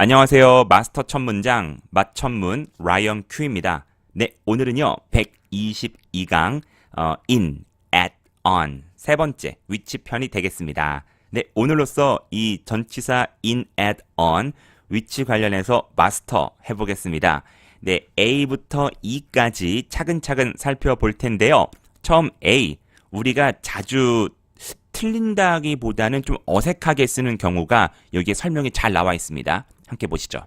안녕하세요. 마스터 첫 문장, 맛천문, 라이언 큐입니다. 네, 오늘은요, 122강, 어, in, at, on, 세 번째, 위치 편이 되겠습니다. 네, 오늘로써 이 전치사 in, at, on, 위치 관련해서 마스터 해보겠습니다. 네, A부터 E까지 차근차근 살펴볼 텐데요. 처음 A, 우리가 자주 틀린다기보다는 좀 어색하게 쓰는 경우가 여기에 설명이 잘 나와 있습니다. 함께 보시죠.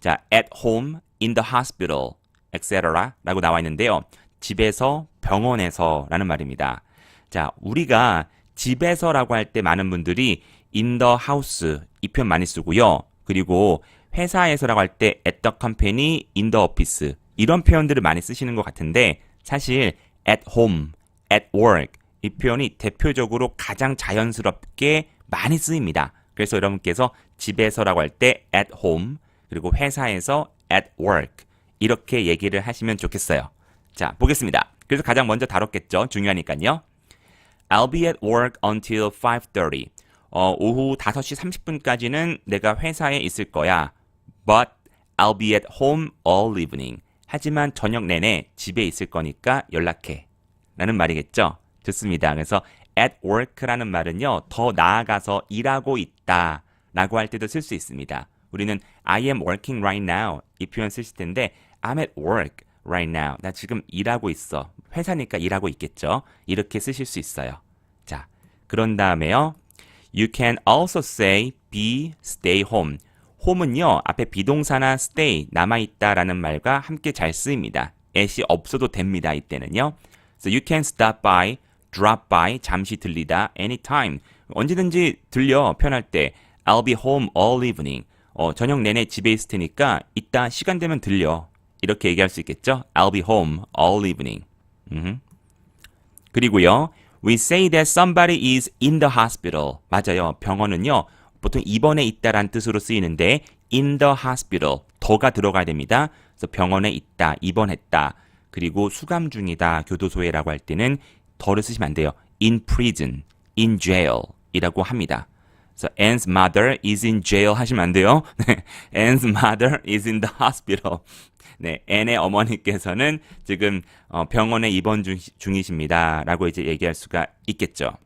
자, at home, in the hospital, etc. 라고 나와 있는데요. 집에서, 병원에서 라는 말입니다. 자, 우리가 집에서 라고 할 때 많은 분들이 in the house 이 표현 많이 쓰고요. 그리고 회사에서 라고 할 때 at the company, in the office 이런 표현들을 많이 쓰시는 것 같은데 사실 at home, at work 이 표현이 대표적으로 가장 자연스럽게 많이 쓰입니다. 그래서 여러분께서 집에서라고 할 때 at home 그리고 회사에서 at work 이렇게 얘기를 하시면 좋겠어요. 자, 보겠습니다. 그래서 가장 먼저 다뤘겠죠. 중요하니까요. I'll be at work until 5:30. 어, 오후 5시 30분까지는 내가 회사에 있을 거야. But I'll be at home all evening. 하지만 저녁 내내 집에 있을 거니까 연락해. 라는 말이겠죠. 좋습니다. 그래서 at work라는 말은요, 더 나아가서 일하고 있다. 라고 할 때도 쓸 수 있습니다. 우리는 I am working right now. 이 표현 쓰실 텐데, I'm at work right now. 나 지금 일하고 있어. 회사니까 일하고 있겠죠. 이렇게 쓰실 수 있어요. 자, 그런 다음에요. You can also say be, stay home. home은요, 앞에 비동사나 stay, 남아있다라는 말과 함께 잘 쓰입니다. at이 없어도 됩니다. 이때는요. So you can stop by, drop by, 잠시 들리다, anytime. 언제든지 들려, 편할 때. I'll be home all evening. 어, 저녁 내내 집에 있을 테니까 이따 시간 되면 들려. 이렇게 얘기할 수 있겠죠? I'll be home all evening. 음흠. 그리고요. We say that somebody is in the hospital. 맞아요. 병원은요. 보통 입원해 있다란 뜻으로 쓰이는데 in the hospital 더가 들어가야 됩니다. 그래서 병원에 있다, 입원했다. 그리고 수감 중이다, 교도소에라고 할 때는 더를 쓰시면 안 돼요. in prison, in jail 이라고 합니다. 그래서 Anne's mother is in jail 하시면 안 돼요. 네, Anne's mother is in the hospital. 네, 앤의 어머니께서는 지금 어, 병원에 입원 중, 중이십니다. 라고 이제 얘기할 수가 있겠죠.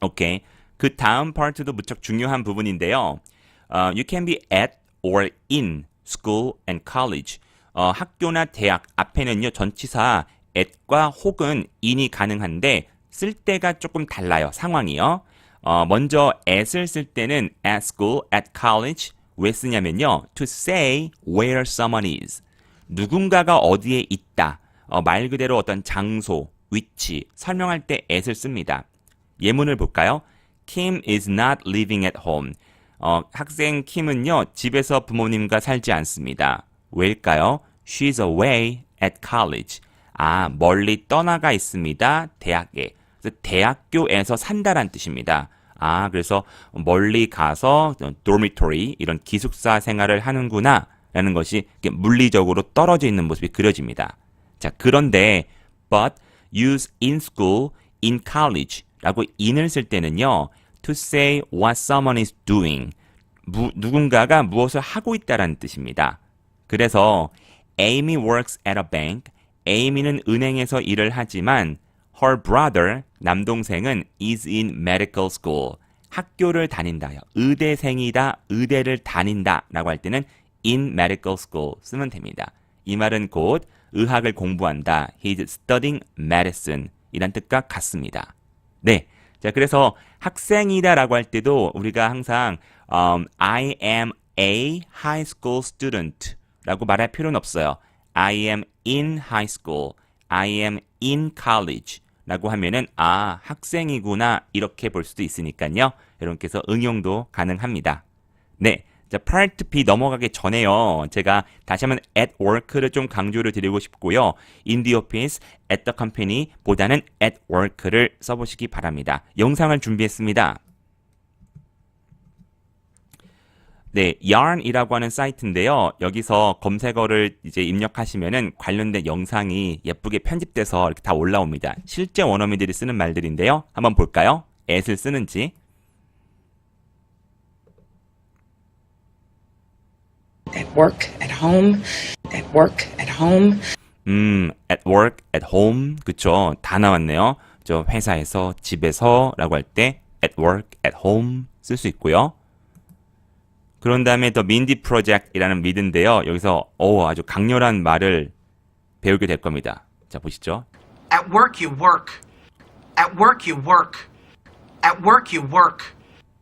오케이. 그 다음 파트도 무척 중요한 부분인데요. 어, you can be at or in school and college. 어, 학교나 대학 앞에는요 전치사 at과 혹은 in이 가능한데 쓸 때가 조금 달라요 상황이요. 어, 먼저 at을 쓸 때는 at school, at college 왜 쓰냐면요 to say where someone is 누군가가 어디에 있다 어, 말 그대로 어떤 장소, 위치 설명할 때 at을 씁니다. 예문을 볼까요? Kim is not living at home. 어, 학생 킴은요 집에서 부모님과 살지 않습니다. 왜일까요? She's away at college. 아, 멀리 떠나가 있습니다. 대학에. 대학교에서 산다란 뜻입니다. 아, 그래서 멀리 가서 dormitory 이런 기숙사 생활을 하는구나 라는 것이 물리적으로 떨어져 있는 모습이 그려집니다. 자, 그런데 but use in school, in college 라고 in을 쓸 때는요. to say what someone is doing. 무, 누군가가 무엇을 하고 있다라는 뜻입니다. 그래서 Amy works at a bank. Amy는 은행에서 일을 하지만 her brother, 남동생은 is in medical school. 학교를 다닌다. 의대생이다. 의대를 다닌다. 라고 할 때는 in medical school 쓰면 됩니다. 이 말은 곧 의학을 공부한다. He's studying medicine. 이란 뜻과 같습니다. 네. 자, 그래서 학생이다라고 할 때도 우리가 항상 um, I am a high school student 라고 말할 필요는 없어요. I am in high school. I am in college. 라고 하면은 아, 학생이구나 이렇게 볼 수도 있으니까요. 여러분께서 응용도 가능합니다. 네. 자, part B 넘어가기 전에요. 제가 다시 한번 at work를 좀 강조를 드리고 싶고요. in the office, at the company 보다는 at work를 써보시기 바랍니다. 영상을 준비했습니다. 네, yarn이라고 하는 사이트인데요. 여기서 검색어를 이제 입력하시면은 관련된 영상이 예쁘게 편집돼서 이렇게 다 올라옵니다. 실제 원어민들이 쓰는 말들인데요. 한번 볼까요? at을 쓰는지. at work, at home, at work, at home, 음, at work, at home. 그쵸. 다 나왔네요. 저 회사에서, 집에서 라고 할 때 at work, at home 쓸 수 있고요. 그런 다음에 더 민디 프로젝트이라는 미드인데요. 여기서 오, 아주 강렬한 말을 배우게 될 겁니다. 자, 보시죠. At work you work. At work you work. At work you work.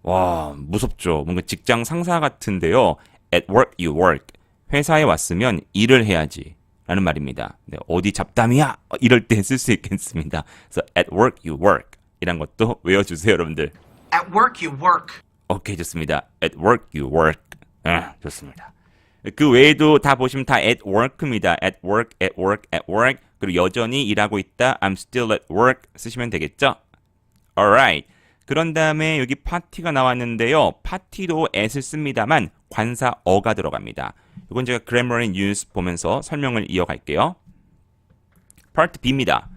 와, 무섭죠. 뭔가 직장 상사 같은데요. At work you work. 회사에 왔으면 일을 해야지. 라는 말입니다. 네, 어디 잡담이야? 어, 이럴 때 쓸 수 있겠습니다. 그래서 at work you work. 이란 것도 외워주세요, 여러분들. At work you work. 오케이, 좋습니다. At work you work. 아, 좋습니다. 그 외에도 다 보시면 다 at work입니다. at work, at work, at work. 그리고 여전히 일하고 있다. I'm still at work 쓰시면 되겠죠? Alright. 그런 다음에 여기 파티가 나왔는데요. 파티도 at을 씁니다만 관사 어가 들어갑니다. 이건 제가 grammar and use 보면서 설명을 이어갈게요. Part B입니다.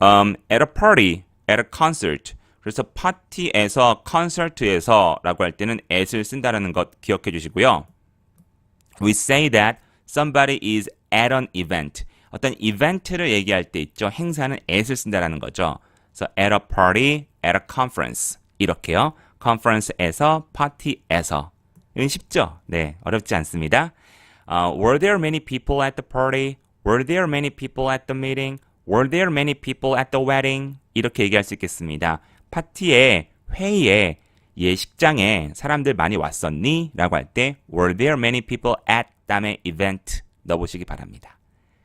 um, at a party, at a concert. 그래서 파티에서, 콘서트에서 라고 할 때는 at을 쓴다라는 것 기억해 주시고요. We say that somebody is at an event. 어떤 이벤트를 얘기할 때 있죠. 행사는 at을 쓴다라는 거죠. 그래서 at a party, at a conference. 이렇게요. conference에서, 파티에서. 이건 쉽죠? 네, 어렵지 않습니다. Uh, were there many people at the party? Were there many people at the meeting? Were there many people at the wedding? 이렇게 얘기할 수 있겠습니다. 파티에, 회의에, 예식장에 사람들 많이 왔었니? 라고 할 때 Were there many people at 다음에 event 넣어보시기 바랍니다.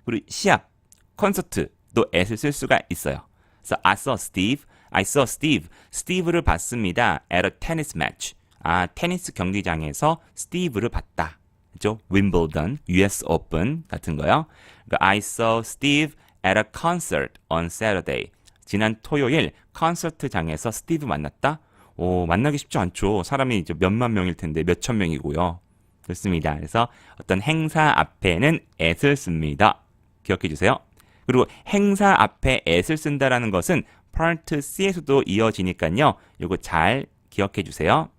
그리고 시합, 콘서트도 at을 쓸 수가 있어요. 그래서 I saw Steve, I saw Steve, Steve를 봤습니다. at a tennis match. 아, 테니스 경기장에서 스티브를 봤다. 그죠? 윈블던, US 오픈 같은 거요. 그러니까 I saw Steve at a concert on Saturday. 지난 토요일 콘서트장에서 스티브 만났다? 오, 만나기 쉽지 않죠. 사람이 이제 몇만 명일 텐데 몇천 명이고요. 그렇습니다. 그래서 어떤 행사 앞에는 at을 씁니다. 기억해 주세요. 그리고 행사 앞에 at을 쓴다라는 것은 part C에서도 이어지니까요. 이거 잘 기억해 주세요.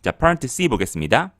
자, part C 보겠습니다.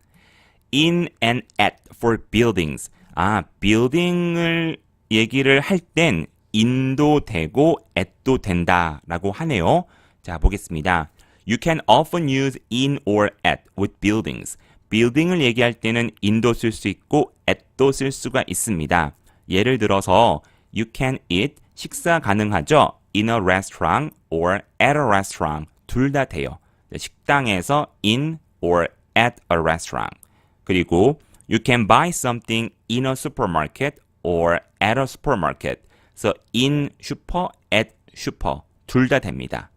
in and at for buildings. 아, building을 얘기를 할 땐 in도 되고 at도 된다라고 하네요. 자, 보겠습니다. You can often use in or at with buildings. building을 얘기할 때는 in도 쓸 수 있고 at도 쓸 수가 있습니다. 예를 들어서 you can eat 식사 가능하죠? in a restaurant or at a restaurant 둘 다 돼요. 식당에서 in or at a restaurant. 그리고 you can buy something in a supermarket or at a supermarket. 그래서 in super, at super 둘다 됩니다.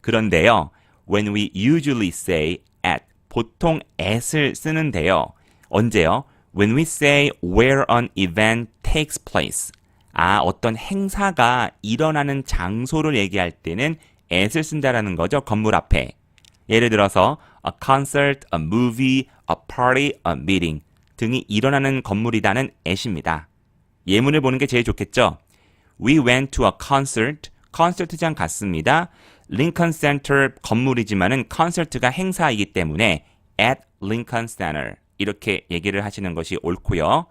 그런데요, when we usually say at 보통 at을 쓰는데요. 언제요? When we say where an event takes place. 아, 어떤 행사가 일어나는 장소를 얘기할 때는 at을 쓴다라는 거죠. 건물 앞에. 예를 들어서 a concert, a movie, a party, a meeting 등이 일어나는 건물이다는 at입니다. 예문을 보는 게 제일 좋겠죠. We went to a concert. 콘서트장 갔습니다. 링컨 센터 건물이지만은 콘서트가 행사이기 때문에 at Lincoln Center 이렇게 얘기를 하시는 것이 옳고요.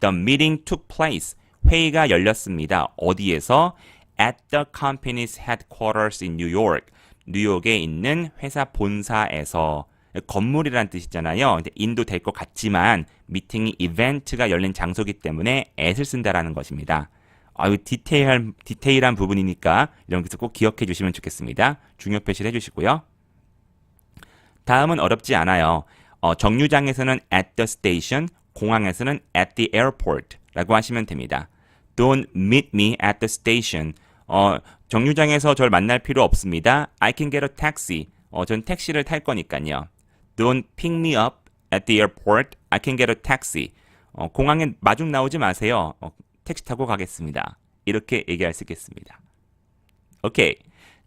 The meeting took place. 회의가 열렸습니다. 어디에서? At the company's headquarters in New York. 뉴욕에 있는 회사 본사에서 건물이란 뜻이잖아요. 인도 될 것 같지만 미팅이 이벤트가 열린 장소기 때문에 at을 쓴다라는 것입니다. 아유 디테일한 디테일한 부분이니까 이런 것을 꼭 기억해 주시면 좋겠습니다. 중요 표시를 해주시고요. 다음은 어렵지 않아요. 어, 정류장에서는 at the station, 공항에서는 at the airport라고 하시면 됩니다. Don't meet me at the station. 어, 정류장에서 절 만날 필요 없습니다. I can get a taxi. 어, 전 택시를 탈 거니까요. Don't pick me up at the airport. I can get a taxi. 어, 공항에 마중 나오지 마세요. 어, 택시 타고 가겠습니다. 이렇게 얘기할 수 있겠습니다. 오케이.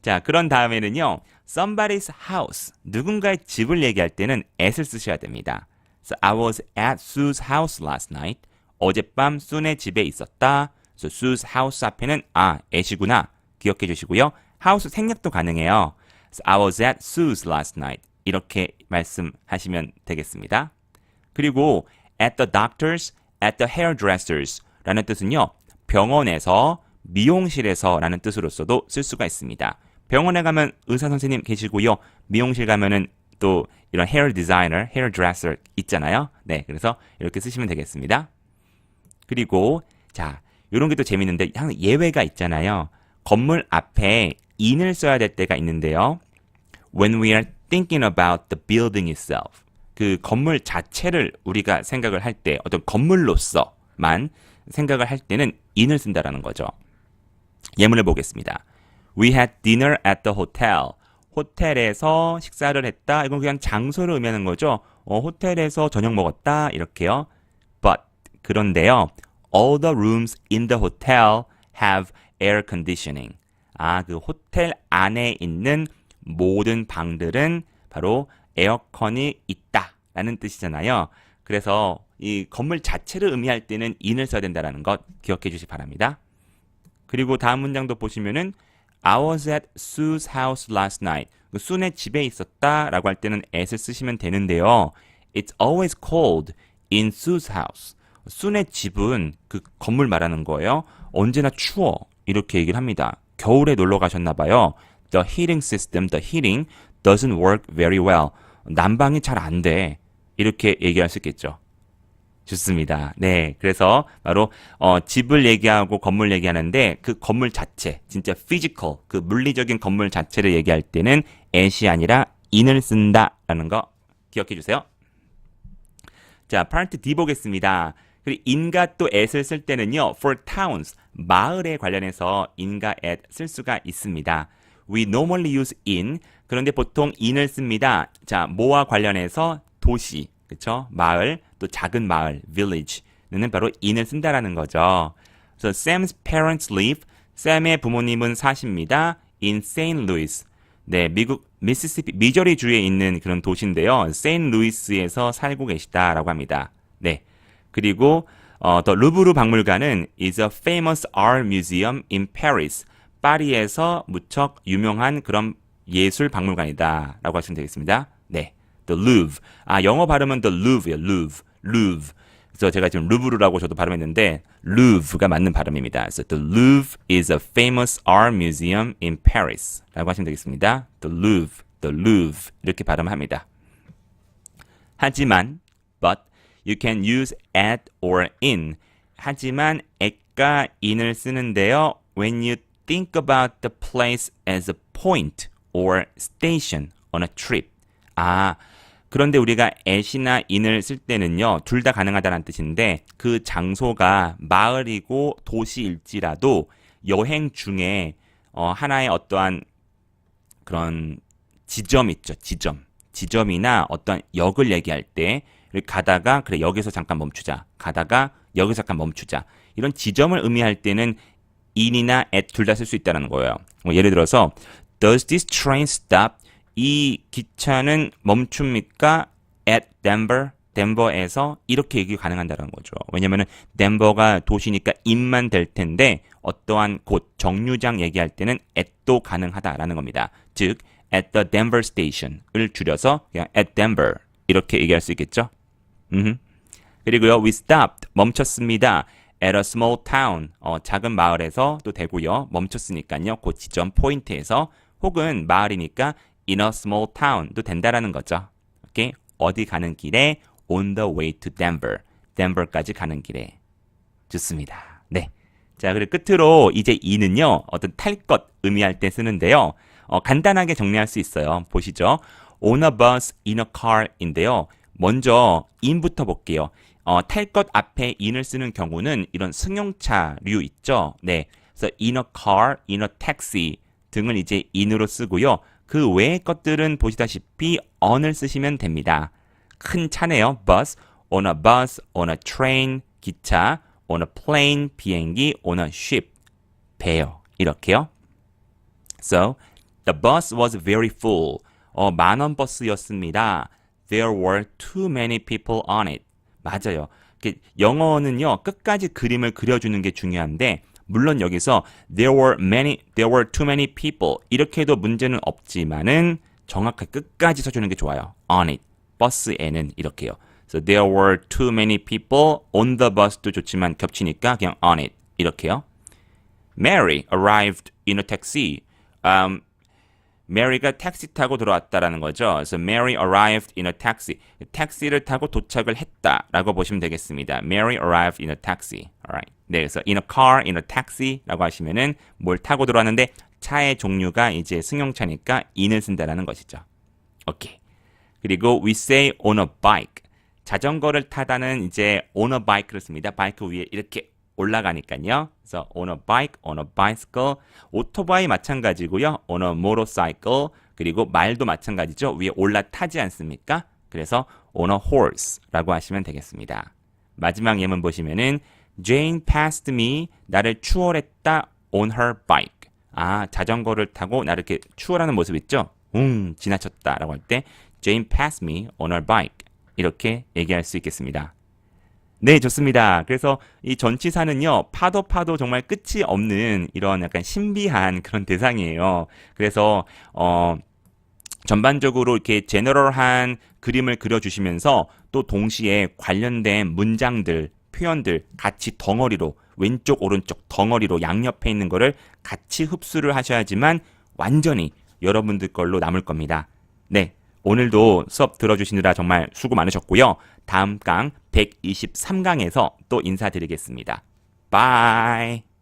자, 그런 다음에는요. somebody's house. 누군가의 집을 얘기할 때는 at을 쓰셔야 됩니다. So I was at Sue's house last night. 어젯밤 순의 집에 있었다. So Sue's house 앞에는 아, at이구나. 기억해 주시고요. house 생략도 가능해요. So I was at Sue's last night. 이렇게 말씀하시면 되겠습니다. 그리고 at the doctor's, at the hairdresser's 라는 뜻은요. 병원에서, 미용실에서 라는 뜻으로서도 쓸 수가 있습니다. 병원에 가면 의사 선생님 계시고요. 미용실 가면은 또 이런 헤어 디자이너, 헤어 드레서 있잖아요. 네, 그래서 이렇게 쓰시면 되겠습니다. 그리고 자, 이런 게 또 재밌는데 항상 예외가 있잖아요. 건물 앞에 in을 써야 될 때가 있는데요. When we are thinking about the building itself. 그 건물 자체를 우리가 생각을 할 때 어떤 건물로서만 생각을 할 때는 in을 쓴다라는 거죠. 예문을 보겠습니다. We had dinner at the hotel. 호텔에서 식사를 했다. 이건 그냥 장소를 의미하는 거죠. 어, 호텔에서 저녁 먹었다. 이렇게요. But 그런데요. All the rooms in the hotel have air conditioning. 아, 그 호텔 안에 있는 모든 방들은 바로 에어컨이 있다라는 뜻이잖아요. 그래서 이 건물 자체를 의미할 때는 in을 써야 된다는 것 기억해 주시기 바랍니다. 그리고 다음 문장도 보시면은 I was at Sue's house last night. 그 수의 집에 있었다라고 할 때는 at을 쓰시면 되는데요. It's always cold in Sue's house. 수의 집은 그 건물 말하는 거예요. 언제나 추워 이렇게 얘기를 합니다. 겨울에 놀러 가셨나 봐요. The heating system, the heating doesn't work very well. 난방이 잘 안 돼. 이렇게 얘기할 수 있겠죠. 좋습니다. 네. 그래서 바로 어, 집을 얘기하고 건물 얘기하는데 그 건물 자체, 진짜 physical, 그 물리적인 건물 자체를 얘기할 때는 at이 아니라 in을 쓴다라는 거 기억해 주세요. 자, 파트 D 보겠습니다. 그리고 in과 또 at을 쓸 때는요. for towns, 마을에 관련해서 in과 at 쓸 수가 있습니다. We normally use in. 그런데 보통 in을 씁니다. 자, 뭐와 관련해서 도시, 그쵸? 마을, 또 작은 마을, village는 바로 in을 쓴다라는 거죠. 그래서 Sam's parents live. 샘의 부모님은 사십니다. in St. Louis. 네, 미국 미시시피 미저리 주에 있는 그런 도시인데요. 세인 루이스에서 살고 계시다라고 합니다. 네. 그리고 어, 더 루브르 박물관은 is a famous art museum in Paris. 파리에서 무척 유명한 그런 예술 박물관이다라고 하시면 되겠습니다. 네. The Louvre. 아, 영어 발음은 the Louvre예요. Louvre. Louvre. 그래서 제가 지금 루브르라고 저도 발음했는데 Louvre가 맞는 발음입니다. 그래서 the Louvre is a famous art museum in Paris. 라고 하시면 되겠습니다. The Louvre, the Louvre 이렇게 발음합니다. 하지만 but you can use at or in. 하지만 at과 in을 쓰는데요. When you think about the place as a point or station on a trip. 아, 그런데 우리가 at이나 in을 쓸 때는요, 둘 다 가능하다는 뜻인데, 그 장소가 마을이고 도시일지라도 여행 중에 어, 하나의 어떠한 그런 지점 있죠, 지점. 지점이나 어떤 역을 얘기할 때, 가다가, 그래, 여기서 잠깐 멈추자. 가다가, 여기서 잠깐 멈추자. 이런 지점을 의미할 때는 in이나 at 둘 다 쓸 수 있다는 거예요. 뭐 예를 들어서, Does this train stop? 이 기차는 멈춥니까? At Denver? 덴버에서 이렇게 얘기 가능한다는 거죠. 왜냐면은 덴버가 도시니까 인만 될 텐데 어떠한 곳 정류장 얘기할 때는 at도 가능하다라는 겁니다. 즉 at the Denver station을 줄여서 그냥 at Denver 이렇게 얘기할 수 있겠죠. 음. 그리고요, we stopped 멈췄습니다. at a small town 어, 작은 마을에서 또 되고요. 멈췄으니까요. 그 지점 포인트에서 혹은 마을이니까 in a small town도 된다라는 거죠. 오케이? 어디 가는 길에 on the way to Denver. 덴버까지 가는 길에. 좋습니다. 네. 자, 그리고 끝으로 이제 이는요. 어떤 탈 것 의미할 때 쓰는데요. 어, 간단하게 정리할 수 있어요. 보시죠. on a bus, in a car인데요. 먼저 in부터 볼게요. 어, 탈 것 앞에 in을 쓰는 경우는 이런 승용차류 있죠. 네. 그래서 in a car, in a taxi 등을 이제 in으로 쓰고요. 그 외의 것들은 보시다시피 on을 쓰시면 됩니다. 큰 차네요. bus, on a bus, on a train, 기차, on a plane, 비행기, on a ship, 배요. 이렇게요. So, the bus was very full. 어, 만원 버스였습니다. There were too many people on it. 맞아요. 영어는요, 끝까지 그림을 그려주는 게 중요한데, 물론 여기서 there were many, there were too many people 이렇게 해도 문제는 없지만은 정확하게 끝까지 써주는 게 좋아요. on it. 버스에는 이렇게요. So there were too many people on the bus도 좋지만 겹치니까 그냥 on it 이렇게요. Mary arrived in a taxi. Um, Mary가 택시 타고 들어왔다라는 거죠. 그래서 Mary arrived in a taxi. 택시를 타고 도착을 했다라고 보시면 되겠습니다. Mary arrived in a taxi. Alright. 네, 그래서 in a car, in a taxi라고 하시면은 뭘 타고 들어왔는데 차의 종류가 이제 승용차니까 in을 쓴다라는 것이죠. 오케이. 그리고 we say on a bike. 자전거를 타다는 이제 on a bike를 씁니다. 바이크 위에 이렇게 올라가니까요. 그래서 on a bike, on a bicycle. 오토바이 마찬가지고요. on a motorcycle. 그리고 말도 마찬가지죠. 위에 올라타지 않습니까? 그래서 on a horse라고 하시면 되겠습니다. 마지막 예문 보시면은 Jane passed me. 나를 추월했다 on her bike. 아, 자전거를 타고 나를 이렇게 추월하는 모습 있죠? 음, 지나쳤다라고 할 때 Jane passed me on her bike. 이렇게 얘기할 수 있겠습니다. 네, 좋습니다. 그래서 이 전치사는요, 파도 파도 정말 끝이 없는 이런 약간 신비한 그런 대상이에요. 그래서, 어, 전반적으로 이렇게 제너럴한 그림을 그려주시면서 또 동시에 관련된 문장들, 표현들 같이 덩어리로, 왼쪽, 오른쪽 덩어리로 양옆에 있는 거를 같이 흡수를 하셔야지만 완전히 여러분들 걸로 남을 겁니다. 네. 오늘도 수업 들어주시느라 정말 수고 많으셨고요. 다음 강 123강에서 또 인사드리겠습니다. 바이.